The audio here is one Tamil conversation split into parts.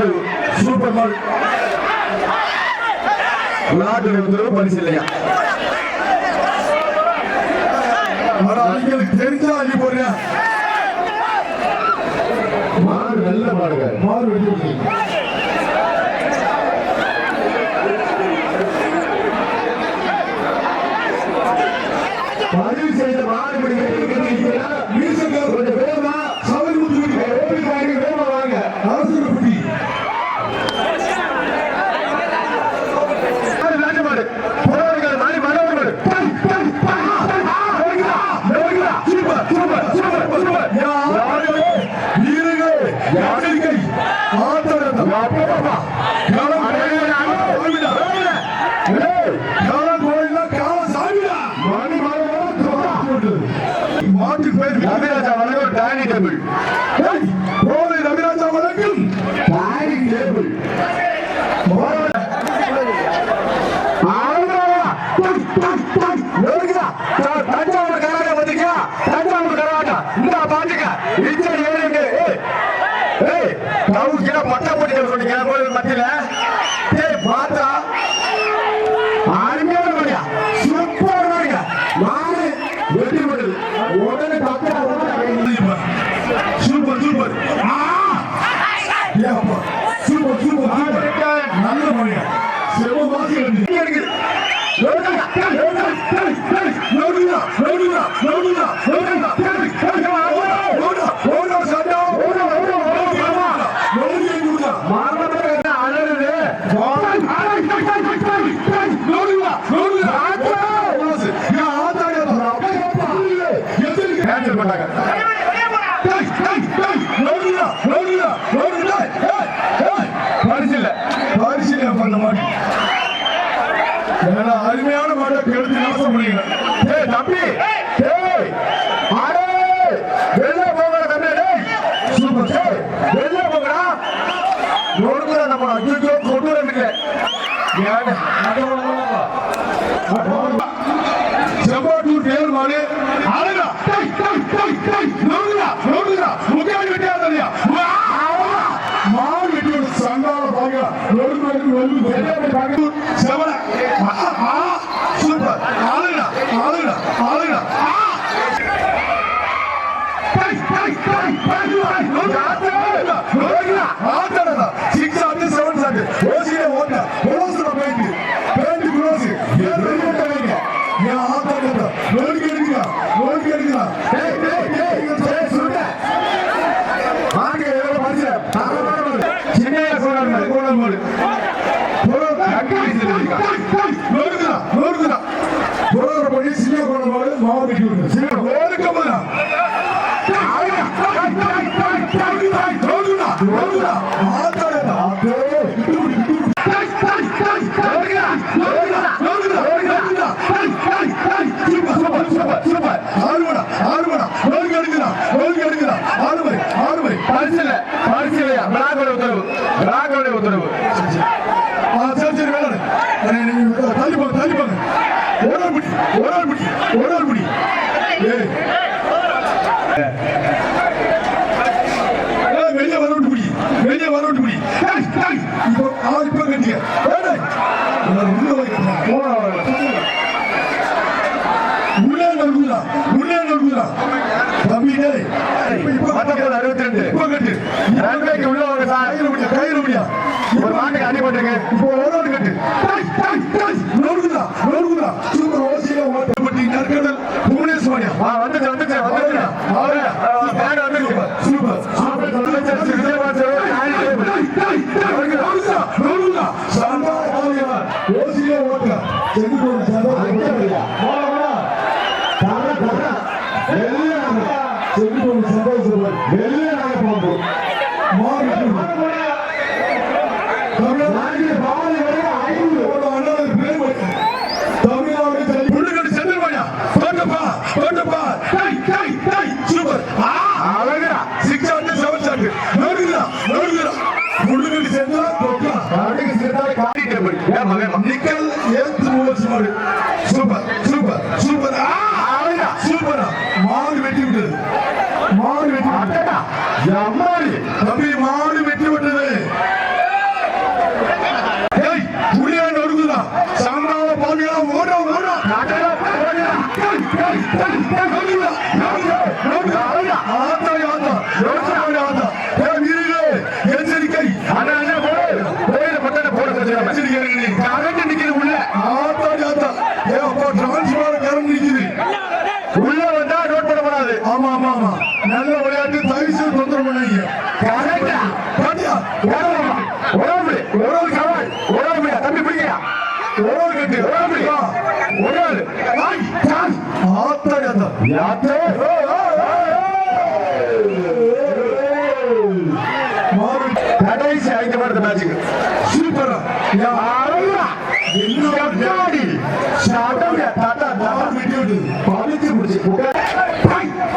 அவர்கள் சூப்பர் மார்க் நாட்டில் பரிசு இல்லையா? dun, dun. கேன்சல் பண்ணாங்க Come on.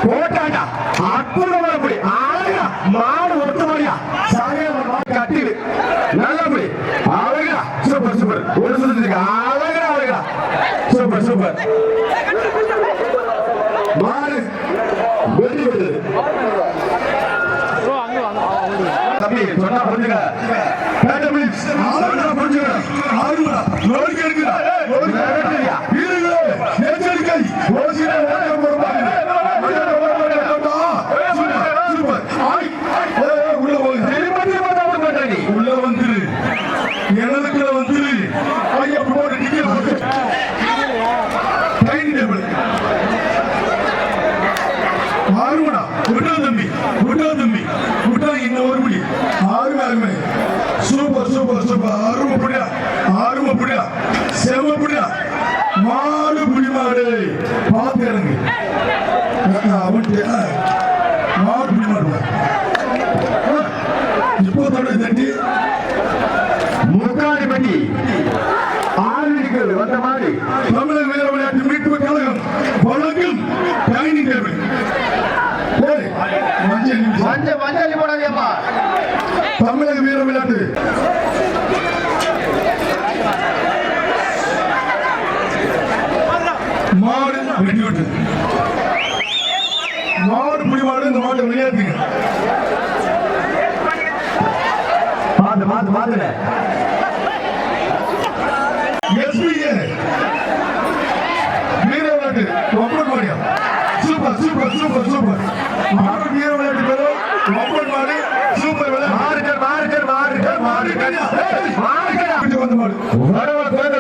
போட்டாண்டா அற்புதம் வரப்படி ஆளுடா மாடு ஒருத்த மாதிரியா சாரியா கட்டிடு நல்லபடி அழகா சூப்பர் சூப்பர் ஒரு சொல்லிருக்கு அழகா அழகா சூப்பர் சூப்பர் மாடு வெற்றி விடுது தம்பி சொன்னா புரிஞ்சுக்க மாடு வெட்டி விட்டு. மாடு புலி மாடு இந்த மாட்டை விளையாடுங்க பார்த்து பார்த்து பார்த்துல எஸ்பிஏ. வீர விளையாட்டு ஒப்பன் மாடியம் சூப்பர் சூப்பர் சூப்பர் சூப்பர். மாடு வீர விளையாட்டு பெறும் ஒப்பன் மாடு சூப்பர் விளையாட்டு. மாறுகள் மாறுகள் மாறுகள் மாறுகள் மாறுகள் வந்து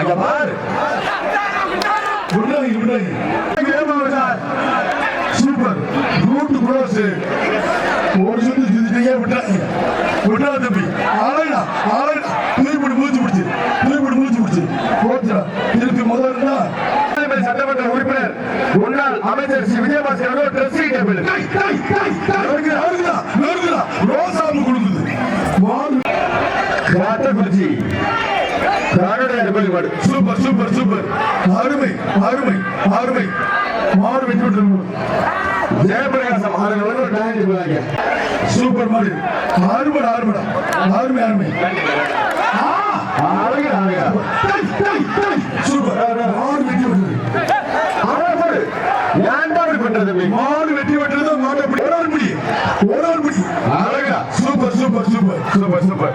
அங்க பாரு உள்ளது உள்ளது சூப்பர். ரூட் க்ளோஸ் ஒரு சுத்து சுத்திட்டே விட்டாங்க விட்டா தம்பி. ஆளடா ஆளடா. தூய்படி மூச்சு பிடிச்சு. தூய்படி மூச்சு பிடிச்சு. போச்சுடா. இதுக்கு முதல்ல சட்டமன்ற உறுப்பினர் முன்னாள் அமைச்சர் விஜயபாஸ்கர் ட்ரெஸ்ஸிங் டேபிள் வழிபாடு. Super super super. அருமை அருமை அருமை. மாடு வெற்றி பெற்று ஜெயபிரகாசம் அவர்களுக்கு டான்ஸ் சூப்பர் மாடு அருமை அருமைடா. அருமை அருமை. சூப்பர். பெற்றது. ஏன்டா மாடு வெற்றி பெற்றது அப்படி ஒரு ஒரு பிடி ஒரு ஒரு பிடி அழகா. Super super super. Super super.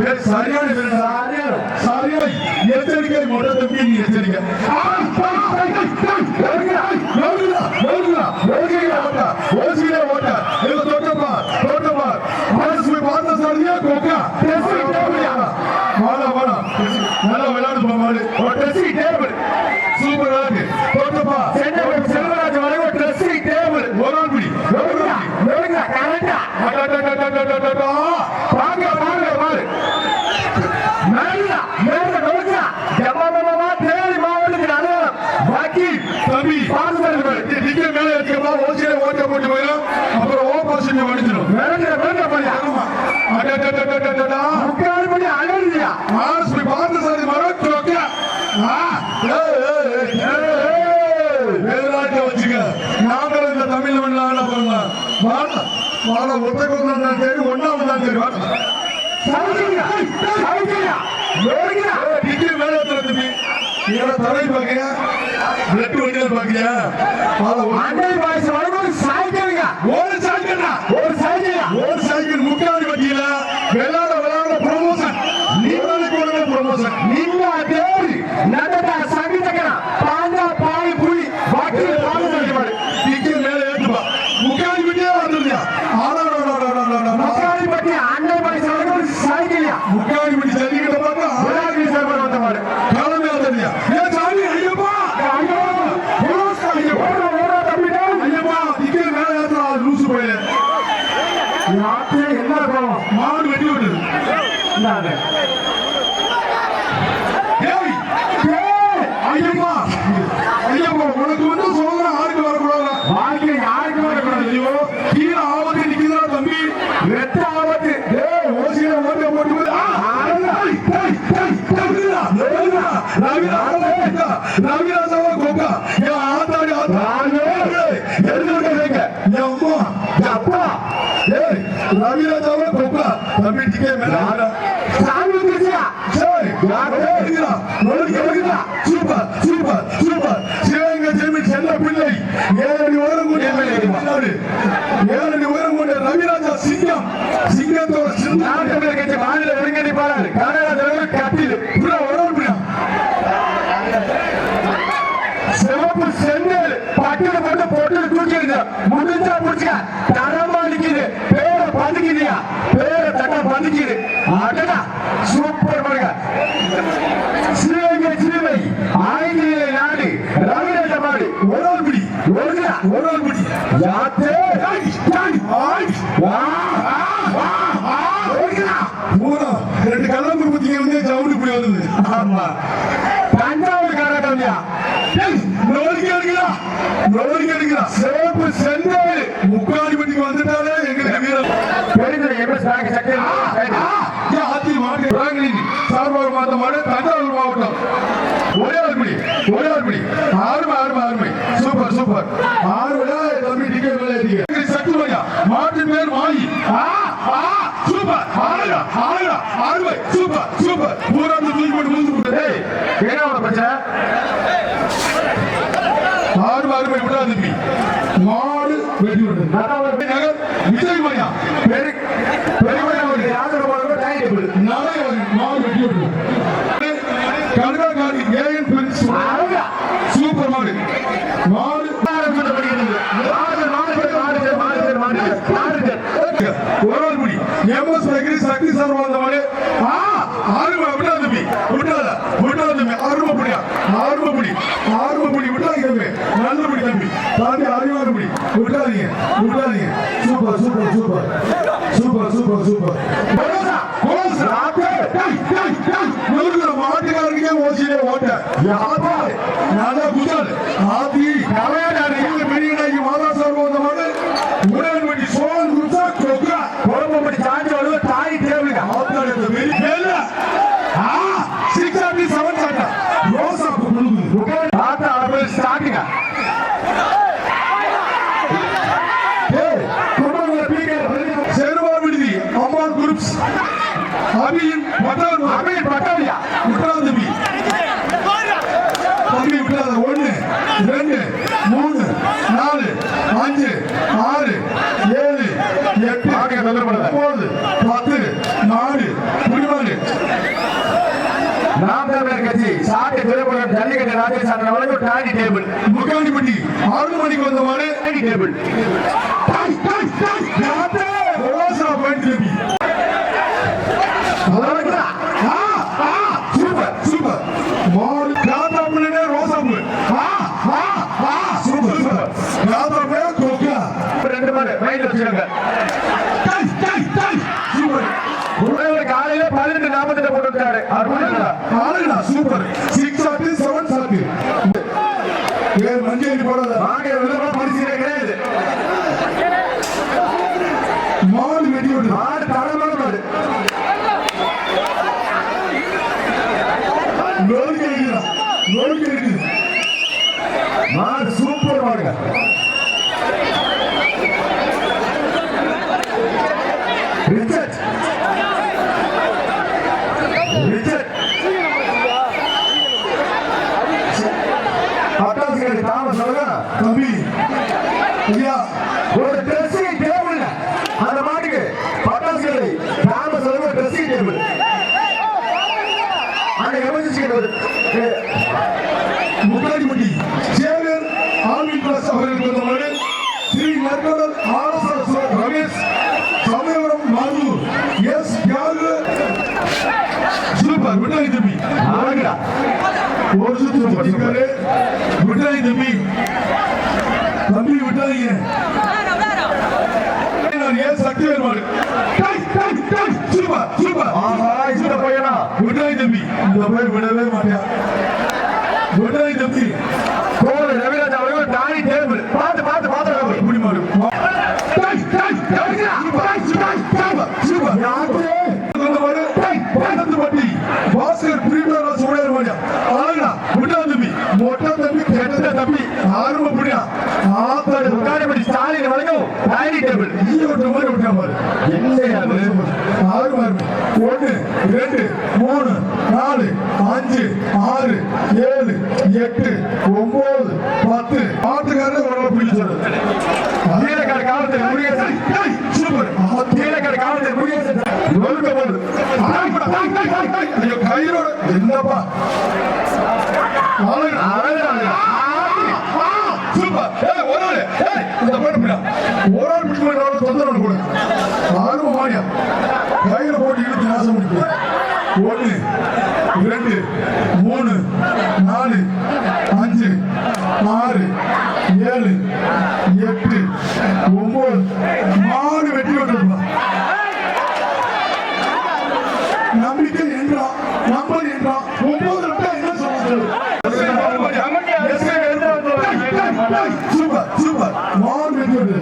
ஏய், சரியான சரியான. எச்சரிக்கை மொட்டை தம்பி, எச்சரிக்கை. மாஸ்மி பாந்தசாரி மரத்தோக்க வேறாட்ட வச்சுக்க நாங்கள் இந்த தமிழ் மண்ணால பண்ணலாம் வாழ வாழ ஒத்தக்கொண்டாம் தேதி ஒன்னாம் தேதி வாழ டிக்கெட் மேல திருப்பி இதோட தலைமை பாக்கியா பிளட் வடிகள் பாக்கியா ஒரு சாய்க்கிறீங்க ஒரு ముఖ్యమైన சூப்பர் சூப்பர் சூப்பர் சிவகங்கை ஜெமி செல்ல பிள்ளை ஏழடி உயரம் கொண்ட ஏழடி உயரம் கொண்ட ரவிராஜா சிங்கம் சிங்கத்தோட நாட்டு கட்சி மாநில ஒருங்கிணைப்பாளர் கனகராஜ் கட்டில் புறா சிவப்பு செங்கல் போட்டு போட்டு முடிஞ்சா முடிச்சுக்க தரமா நிக்குது பேரை பாத்துக்கிறியா ஒதுக்கீடு அடடா சூப்பர் பாருங்க சிறுவங்க சிறுவை ஆயுத நாடு ரவிராஜ மாடு ஒரு ஒரு பிடி ஒரு ஒரு ஒரு பிடி யாத்தே ரெண்டு கள்ளம் குடும்பத்தீங்க வந்து ஜவுளி இப்படி வருது ஆமா. சூப்பர். மாறுவிட தம்பி டிக்கெட் விலை அதிக சத்துமையா மாட்டு பேர் மாயி. சூப்பர். ஆளுடா ஆளுடா அறுவை சூப்பர் சூப்பர். பூரா வந்து தூக்கி போட்டு மூந்து போட்டு ஏன்னா பிரச்சனை? ஆறு அறுவை விடாது மாடு வெட்டி விடுது. நகர் விஜய் மணியா பெரிய பெரியமணி அவருக்கு ஆதரவாளர் நாளை அவருக்கு மாடு வெட்டி விடுது. கருணாகாரி ஏஎன் பிரின்ஸ். சூப்பர் மாடு. மாடு நகரி சக்தி சார் வந்த மாடு விட்டா தம்பி? விட்டாத விட்டாத தம்பி. ஆறுமை புடியா ஆறுமை புடி ஆறுமை புடி விட்டாதீங்க தம்பி நல்ல புடி தம்பி. தாண்டி அறிவாறு புடி விட்டாதீங்க விட்டாதீங்க super super super. Super super super. கோலோசா, கோலோசா. டேய், டேய், ஜல்லிக்கட்டு ராஜேஷ் அண்ணன் வழங்கும் டாடி டேபிள் முக்காண்டிப்பட்டி ஆறு மணிக்கு வந்த மாதிரி டாடி டேபிள் ரெண்டு மாடு மைண்ட் வச்சுக்கோங்க. காலையில பதினெட்டு நாற்பத்தெட்டு போட்டு ஆளுங்கடா சூப்பர் சிக்ஸ் ஆட்டு செவன் சாட்டு ஏ மஞ்சள் போடாத வாங்க விதமா பரிசீலனை கிடையாது மாடு வெடி விடுது மாடு தரமான மாடு நோய்க்கு இருக்குதா நோய்க்கு இருக்குது மாடு சூப்பர் மாடுங்க ரிச்சர்ட் ரிச்சர்ட் பட்டாசு கடை தாமஸ் சொல்லுங்க தம்பி ஐயா ஒரு ட்ரெஸ்ஸிங் டேபிள் அந்த மாட்டுக்கு பட்டாசு கடை தாமஸ் சொல்லுங்க ட்ரெஸ்ஸிங் டேபிள் அந்த எமர்ஜென்சி ஒரு முக்காடிப்பட்டி சேகர் ஆல்வின் பிளஸ் அவர்களுக்கு வந்த மாடு Sri நற்கடல் RSS Ramesh Samayapuram Mathur S Thiyagu. Super விட்டாய் தம்பி. ஒரு சுத்து சுத்திருக்காரு விட்டாய் தம்பி. தம்பி விட்டாதீங்க ஏன் சக்திவேல் மாடு? டை, டை, டை. Super super. இந்த பையனா? விட்டாய் தம்பி. இந்த போய் விடவே மாட்டேன் விடுதலை தம்பி கோல ரவிராஜ் அவர்கள் டானி டேபிள் பார்த்து பார்த்து பார்த்து எப்படி மாடு டை, டை, tie. Super, super, super, super. இந்த மாடு, டை, பட்டி பாஸ்கர் பிரிமியர் சூழல் மாடியா ஆளுங்கடா விட்டா தம்பி மொட்டை தம்பி கெட்ட தம்பி ஆரம்ப புடியா ஆத்தாடு முக்காடிப்பட்டி ஸ்டாலின் வழங்கும் டானி டேபிள் ஈ விட்ட மாதிரி விட்டா பாரு என்னையா அது? ஆறு மாறு ஒன்று ரெண்டு மூணு நாலு அஞ்சு ஆறு ஏழு எட்டு ஒன்பது பத்து ஆட்டுக்காரர் உடம்பு பிடிச்சது கீழக்காடு காவல்துறை முருகேசன் சூப்பர் கீழக்காடு காவல்துறை முருகேசன் ஒழுக்க போகுது ஐயோ கயிறோட என்னப்பா ஆளுங்க சூப்பர் ஏய் ஒரு ஆளு ஏய் இந்த பாட்டு பிடா ஒரு ஆள் பிடிக்க மாட்டா தொந்தரவு கூட ஆர்வம் மாடியா கயிறு போட்டு இழுத்து நாசம் முடிக்கும் ஒன்று ரெண்டு மூணு நாலு அஞ்சு ஆறு ஏழு எட்டு ஒன்பது மாடு வெட்டி விட்டுருப்பா நம்பிக்கை என்றான் நம்பர் என்றான் ஒன்பது விட்டா என்ன சொல்றது சூப்பர் சூப்பர் மாடு வெட்டி விட்டு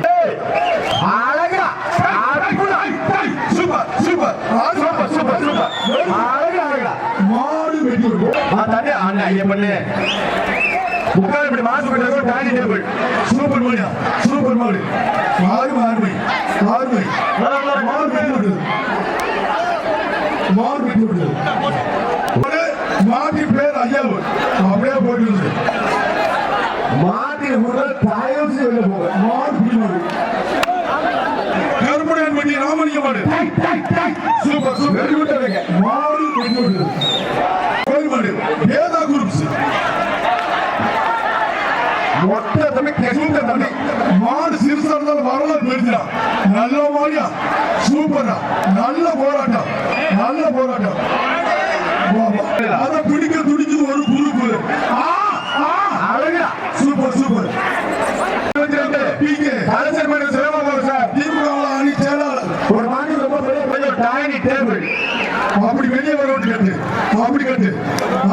அழகா super super super super super அழகா அழகா மாடு வெட்டி விட்டு ஆ தண்ணி பண்ணு. முக்காடிப்பட்டி மாசு பண்ணி டானி டேபிள் சூப்பர் மாடியா சூப்பர் மாடு மாறுமை வெட்டி விட்டு மாடு வெட்டி விட்டு மாட்டின் பேர் ஐயாவு. அப்படியே போட்டு மாட்டின் முதல் தயவு செய்து வெளில புடி. மாடு கருப்படையான் பட்டி ராமலிங்க மாடு சூப்பர் சூப்பர் மாடு வெட்டி விட்டு கோயில் மாடு வேதா குரூப்ஸ் மொத்த தம்பி கெட்ட தம்பி மாடு சிறுசா இருந்தாலும் வரலாறு பெருசுடா நல்ல மாடியா சூப்பரா நல்ல போராட்டம் நல்ல போராட்டம். அத பிடிக்க துடிக்குது ஒரு குரூப் அழகா சூப்பர் சூப்பர் அரசியல் மன்ற சிவமா போகும் சார் திமுக அணி செயலாளர் ஒரு மாட்டு ரொம்ப பெரிய டானி டேபிள் அப்படி வெளியே வர விட்டு கட்டு அப்படி கட்டு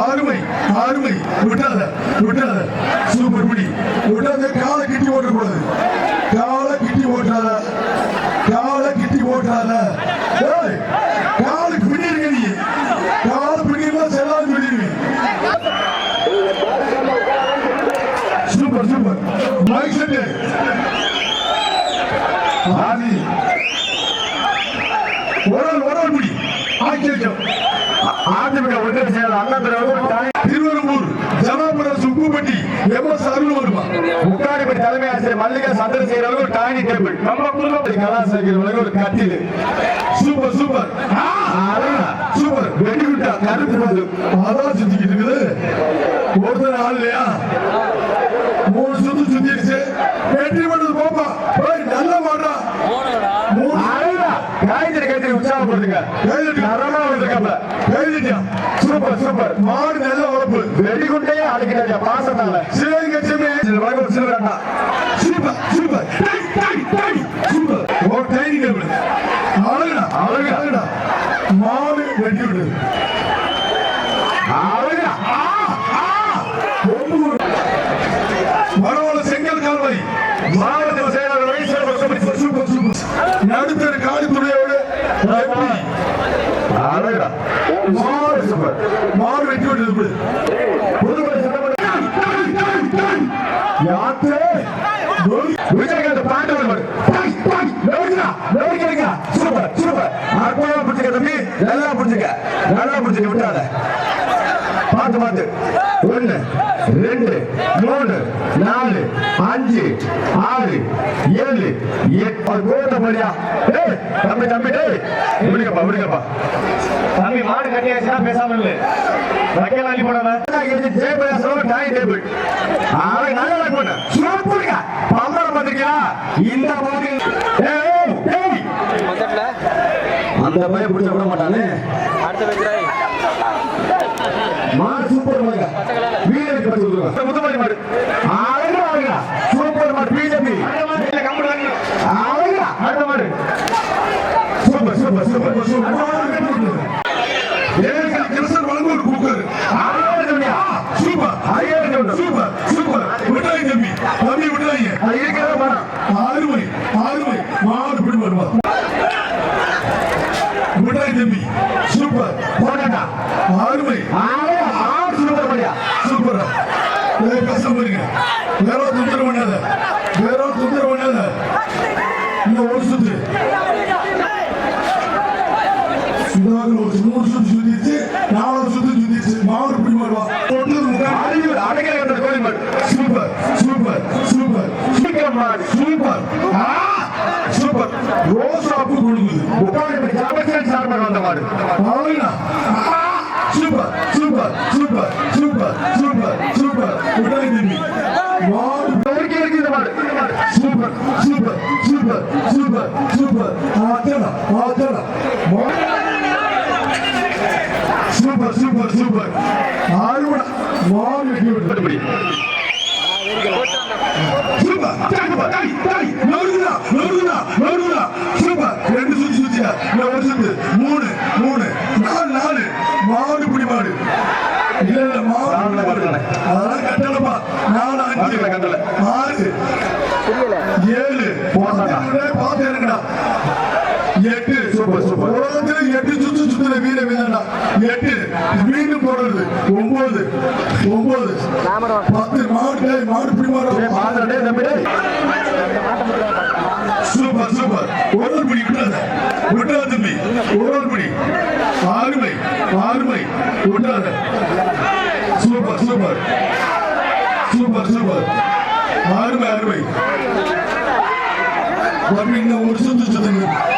அருமை அருமை விட்டாத விட்டாத சூப்பர் பிடி விட்டாத காலை கிட்டி ஓட்டக்கூடாது காலை கிட்டி ஓட்டாத காலை கிட்டி ஓட்டாத ஏய், பிடிங்க நீ காலை பின்னிருந்தா செல்லாது பிடிங்க சூப்பர் சூப்பர் மைக் செட் ஆதி ஒரு ஒரு ஆள் பிடி ஆக்கியம் அதிமுக உதவி செயலர் அண்ணா திரு திருவெரும்பூர் ஜனாபுர சுப்பு உப்புப்பட்டி எம்எஸ் தலைமை ஆசிரியர் மல்லிகா சந்திரசேகர் ஒரு டைனி டேபிள் நம்ம குடும்பம் கலாசாரம் ஒரு கட்டில். சூப்பர் சூப்பர் சூப்பர் வெடி விட்டா கருத்து அதான் சுத்திக்கிட்டு இருக்குது. ஒருத்தர் ஆள் இல்லையா? மூணு சுத்து சுத்திருச்சு. வெற்றி பண்ணது போப்பா போய் நல்லா மாட்டா மூணு காய்கறி கைத்தறி உற்சாகப்படுத்துங்க கைதட்டி தரமா வந்திருக்காப்ல கைதட்டியா சூப்பர் சூப்பர். மாடு நல்ல உழப்பு வெடிகுண்டையே அடிக்கிறாங்க பாசத்தால. சிவகங்கை வணக்கம் சிவராண்டா சூப்பர் சூப்பர். டை, டை, சூப்பர். ஒரு டைனிங் டேபிள் அழகுடா அழகு. அழகுடா மாடு வெட்டி விடுது அழகா வரவழ செங்கல் கால்வாய் மாவட்ட செயலாளர் சிறப்பு சூப்பர் சூப்பர் சூப்பர் நடுத்தர காலித்துறையோடு எப்படி அழகா மாடு சூப்பர் மாடு வெட்டி விடுது இப்படி புதுவை சட்டமன்ற யாத்தே விஜயகாந்த் பாட்டு. வருவாரு நோக்கினா சூப்பர் சூப்பர் அற்புதமா பிடிச்சிக்க தம்பி நல்லா பிடிச்சிக்க நல்லா பிடிச்சிக்க விட்டாத பார்த்து பார்த்து ஒண்ணு ரெண்டு மூணு நாலு அஞ்சு மணியா ஏய் தம்பி தம்பி டேய் விடுங்கப்பா விடுங்கப்பா தம்பி மாடு கட்டியாச்சுன்னா பேசாம இல்லை வைக்கல அள்ளி போடாம. டேபிள் சொல்ல டாய் டேபிள் அவன் நல்லா சூப்பர்ங்க இந்த அந்த பையன் பிடிச்ச விட மாட்டானே. அடுத்த மாடு சூப்பர் மாடுங்க வீடு சொல்லுங்க முத்துமணி மாடு அழகா அழகா சூப்பர் மாடு பிஜேபி அழகா அடுத்த மாடு சூப்பர் சூப்பர் சூப்பர் மாடு வெட்டி விடுது ஏங்க கிருஷ்ணன் வழங்குவது கூக்காரு அழகா இருக்குங்க சூப்பர் அழகா இருக்கு சூப்பர் சூப்பர் விட்டாங்க தம்பி தம்பி விட்டாங்க அது இருக்கிறத மாடம் ஆறுமை ஆறுமை மாடு பிடி வருவா விட்டாங்க தம்பி சூப்பர் போடா ஆறுமை அழகா மாடு சூப்பர் மாடியா சூப்பர் ஏய் கஷ்டம் பாருங்க வேற தொந்தரவு பண்ணாத. வேற தொந்தரவு பண்ணாத. இந்த ஒரு சுத்து. இதாக ஒரு மூணு சுத்து சுத்திச்சு நாலு சுத்து சுத்திச்சு மாடு பிடி முக்கால் அறிவு அடக்கிற கோழி மாடு. Super super super. சீக்கிரம் மாடு சூப்பர். சூப்பர். ரோசாப்பு கொடுக்குது. முக்காடி ஜாபஸ்டன் சார்பர் வந்த மாடு. Super super super super super உடனே திரும்பி மாடு நொறுக்கி இருக்கு இந்த மாடு super super super super super ஆச்சரா ஆச்சரா சூப்பர் சூப்பர் சூப்பர் ஆறுமடா மாடு வெட்டி விட்டு பட்டுப்படி சூப்பர் சூப்பர் டை டை நோடுடா நோடுடா நோடுடா சூப்பர் ரெண்டு சுத்தி சுத்தியா இந்த ஒரு சுத்து மூணு மூணு நாலு நாலு மாடு பிடி மாடு இல்ல இல்ல மாடு நாலுல கட்டல. அதெல்லாம் கட்டலப்பா நாலு அஞ்சு நாலுல கட்டல. ஆறு ஏழு போட்டாடா. பார்த்து இருக்கடா எட்டு. Super, super. உலகத்துல எட்டு சுத்து சுத்துல வீர வீரடா எட்டு. மீண்டும் தொடருது. ஒன்பது ஒன்பது பத்து. தம்பி டேய். Super super. ஒரு பிடி விட்டாத. விட்டாத தம்பி. ஒரு பிடி. ஆறுமை ஆறுமை. விட்டாத. Super super. Super super. ஆறுமை ஆறுமை. தம்பி இன்னும் ஒரு சுத்து